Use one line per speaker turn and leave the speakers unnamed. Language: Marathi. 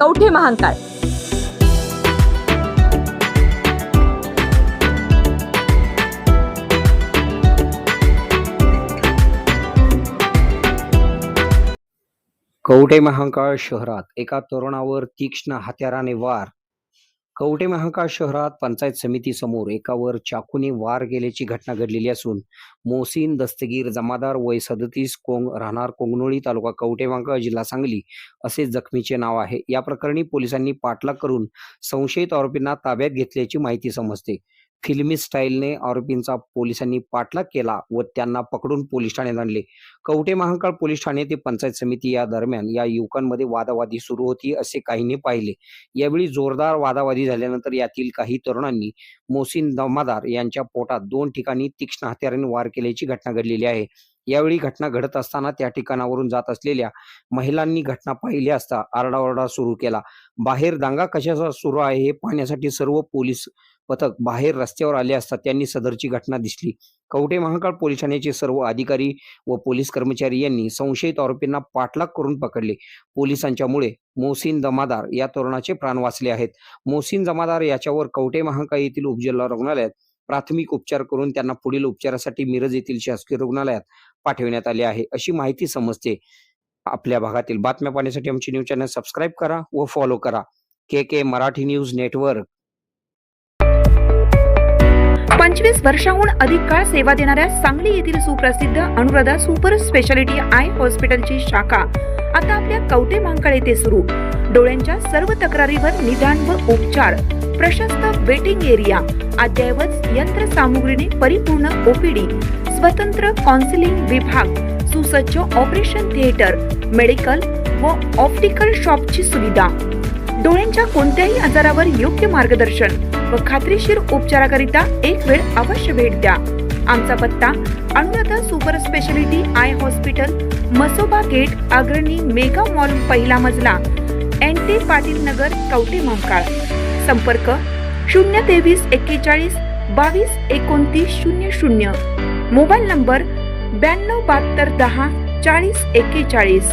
कवठे महांकाळ
कवठे महांकाळ शहरात एका तरुणावर तीक्ष्ण हत्याराने वार कवटे महाकाळ शहरात पंचायत समिती समोर एकावर चाकूने वार केल्याची घटना घडलेली असून मोहसिन दस्तगीर जमादार वय सदतीस कोंग राहणार कोंगनोळी तालुका कवटे महाकाळ जिल्हा सांगली असे जखमीचे नाव आहे. या प्रकरणी पोलिसांनी पाठलाग करून संशयित आरोपींना ताब्यात घेतल्याची माहिती समजते. फिल्मी स्टाईलने आरोपींचा पोलिसांनी पाठलाग केला व त्यांना पकडून पोलीस ठाण्यात आणले. कवटे महांकाळ पोलीस ठाणे ते पंचायत समिती या दरम्यान या युवकांमध्ये वादावादी सुरू होती असे काहींनी पाहिले. यावेळी जोरदार वादावादी झाल्यानंतर यातील काही तरुणांनी मोहसिन दमादार यांच्या पोटात दोन ठिकाणी तीक्ष्ण हत्याराने वार केल्याची घटना घडलेली आहे. यावेळी घटना घडत असताना त्या ठिकाणावरून जात असलेल्या महिलांनी घटना पाहिली असता आरडाओरडा सुरू केला. बाहेर दांगा कशाचा सुरू आहे हे पाहण्यासाठी सर्व पोलीस पथक बाहेर रस्त्यावर आले असता त्यांनी सदरची घटना दिसली. कवटे महाकाळ पोलीस ठाण्याचे सर्व अधिकारी व पोलीस कर्मचारी यांनी संशयित आरोपींना पाठलाग करून पकडले. पोलिसांच्यामुळे मोहसिन जमादार या तरुणाचे प्राण वाचले आहेत. मोहसिन जमादार याच्यावर कवटे महाकाळ येथील उपजिल्हा रुग्णालयात प्राथमिक उपचार करून त्यांना पुढील उपचारासाठी मिरज येथील शासकीय रुग्णालयात पाठविण्यात आले आहे. अशी माहिती समजते आपल्या भागातील. बातम्या पाहण्यासाठी आमची न्यूज चॅनल सबस्क्राईब करा व फॉलो करा. K K Marathi news network.
पंचवीस वर्षाहून अधिक काळ सेवा देणाऱ्या सांगली येथील सुप्रसिद्ध अनुराधा सुपर स्पेशालिटी आय हॉस्पिटलची शाखा आता आपल्या कवटे महांकाळ येथे सुरू. डोळ्यांच्या सर्व तक्रारीवर निदान व उपचार. प्रशस्त वेटिंग एरिया. अद्ययावत यंत्रसामुग्रीने परिपूर्ण ओपीडी स्वतंत्र काउन्सिलिंग विभाग सुसज्ज ऑपरेशन थिएटर मेडिकल व ऑप्टिकल शॉपची सुविधा. डोळ्यांच्या कोणत्याही आजारावर योग्य मार्गदर्शन व खात्रीशीर उपचाराकरिता एक वेळ अवश्य भेट द्या. आमचा पत्ता Anuradha super speciality eye hospital Masoba gate Agrani mega mall पहिला मजला एन टी पाटील नगर कवटे महाकाळ संपर्क शून्य तेवीस एक्केचाळीस बावीस एकोणतीस शून्य शून्य. मोबाईल नंबर ब्याण्णव बहात्तर दहा चाळीस एक्केचाळीस.